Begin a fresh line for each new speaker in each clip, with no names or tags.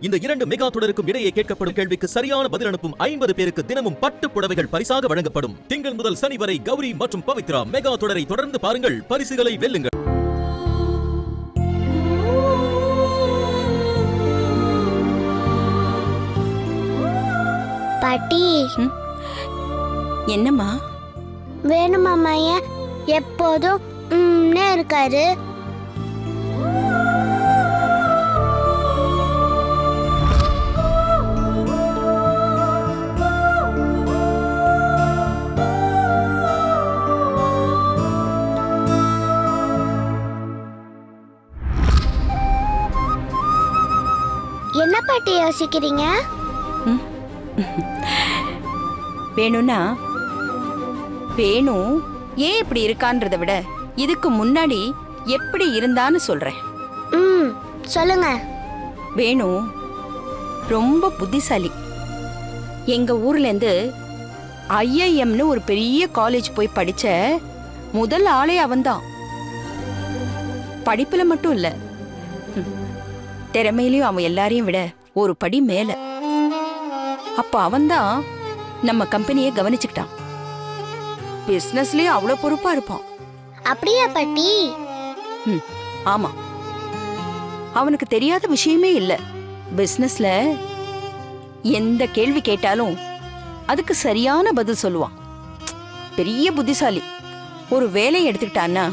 இந்த இரண்டு மெகா தொடருக்கும் இடையே கேட்கப்படும் கேள்விக்கு சரியான பதில் அனுப்பும் ஐம்பது பேருக்கு தினமும் பட்டு புடவைகள் பரிசாக வழங்கப்படும். திங்கள் முதல் சனி வரை கௌரி மற்றும் பவித்ரா மெகா தொடரை தொடர்ந்து பாருங்கள். பரிசுகளை வெல்லுங்கள்.
பாட்டி.
என்னம்மா?
வேணுமா மையன் எப்போதும் இருக்காரு. என்ன பாட்டி யோசிக்கிறீங்க?
வேணும்னா வேணு ஏன் இப்படி இருக்கான்றத விட இதுக்கு முன்னாடி எப்படி இருந்தான்னு சொல்றேன்.
ம் சொல்லுங்க.
வேணு ரொம்ப புத்திசாலி. எங்க ஊர்ல இருந்து ஐஐஎம்னு ஒரு பெரிய காலேஜ் போய் படிச்ச முதல் ஆளே அவன்தான். படிப்புல மட்டும் இல்ல. திறமையிலயும் அவன் எல்லாரையும் விட ஒரு படி மேல. அப்ப அவன்தான் நம்ம கம்பெனியை கவனிச்சுக்கிட்டான். பிசினஸ்லயும் அவ்வளவு பொறுப்பா இருப்பான்.
அப்படியா பாட்டி?
ம், ஆமா. அவனுக்கு தெரியாத விஷயமே இல்ல. பிசினஸ்ல எந்த கேள்வி கேட்டாலும் அதுக்கு சரியான பதில் சொல்லுவான். பெரிய புத்திசாலி. ஒரு வேலையை எடுத்துக்கிட்டான்னா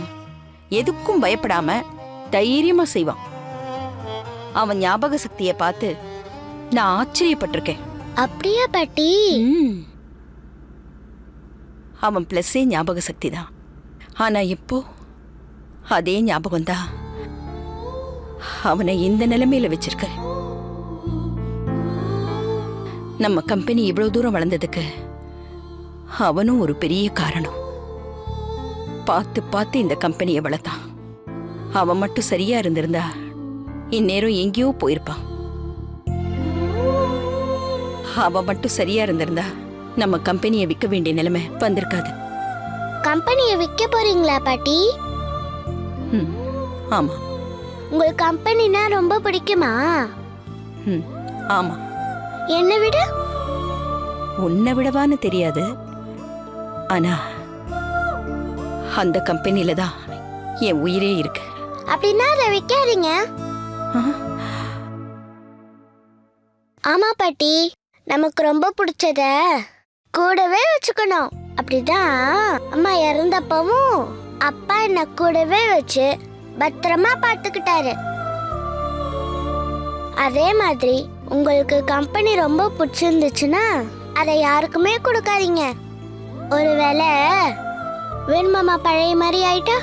எதுக்கும் பயப்படாம தைரியமா செய்வான். அவன் ஞாபக சக்தியை பார்த்து நான் ஆச்சரியப்பட்டிருக்கேன்.
அப்படியா பாட்டி?
ம். அவன் பிளஸ்ஸே ஞாபக சக்தி தான். ஆனா இப்போ அதே ஞாபகம் தான். அவனை இந்த நிலைமையில வச்சிருக்க. நம்ம கம்பெனி இவ்வளவு தூரம் வளர்ந்ததுக்கு அவனும் ஒரு பெரிய காரணம். பார்த்து பார்த்து இந்த கம்பெனியை வளர்த்தான். அவன் மட்டும் சரியா இருந்திருந்தா இந்நேரம் எங்கேயோ போயிருப்பான் அவன் மட்டும் சரியா இருந்திருந்தா நம்ம கம்பெனியை விற்க வேண்டிய நிலைமை வந்திருக்காது.
கம்பெனியை விற்க போறீங்களா பாட்டி?
ம், ஆமா.
உங்களுக்கு கம்பெனினா ரொம்ப பிடிக்குமா?
ம், ஆமா.
என்னை விட?
உன்னை விடவான்னு தெரியாது. ஆனா அந்த கம்பெனில தான் என் உயிரே இருக்கு.
அப்படின்னா அதை விற்காதீங்க. ஆமா பாட்டி. நமக்கு ரொம்ப பிடிச்சத கூடவே வச்சுக்கணும். அப்படிதான் அம்மா இறந்தப்பவும் அப்பா என்ன கூடவே வச்சு பத்திரமா பார்த்துக்கிட்டாரு. அதே மாதிரி உங்களுக்கு கம்பெனி ரொம்ப பிடிச்சிருந்துச்சுன்னா அதை யாருக்குமே கொடுக்காதீங்க. ஒருவேளை வேணுமாமா பழைய மாதிரி ஆயிட்டா?